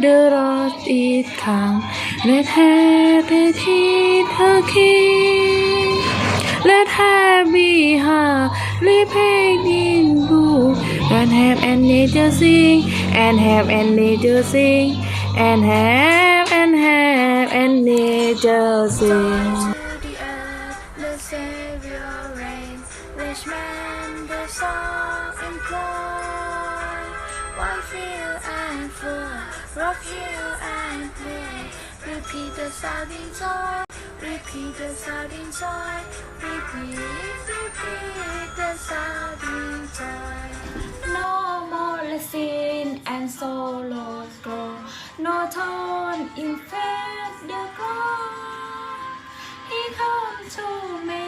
the road is come. Let happy her king. Let her be her living in blue. And have and nature sing, and have and nature sing, and have and have and nature sing. The which man the song. Field and full, rock hill and play. Repeat the sounding joy, repeat the sounding joy. Repeat, repeat the sounding joy. No more sin and sorrow go. No tone in faith the God. He come to me,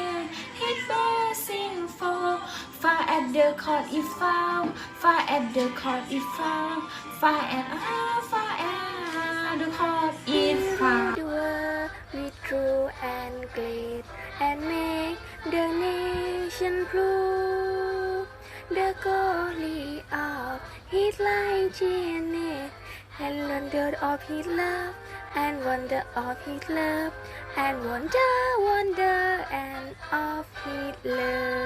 at the court is found, far at the court is found, far at ah, far at the court is found. with true and great, and make the nation prove the glory of His righteousness, and wonder of His love, and wonder of His love, and wonder, wonder, and of His love.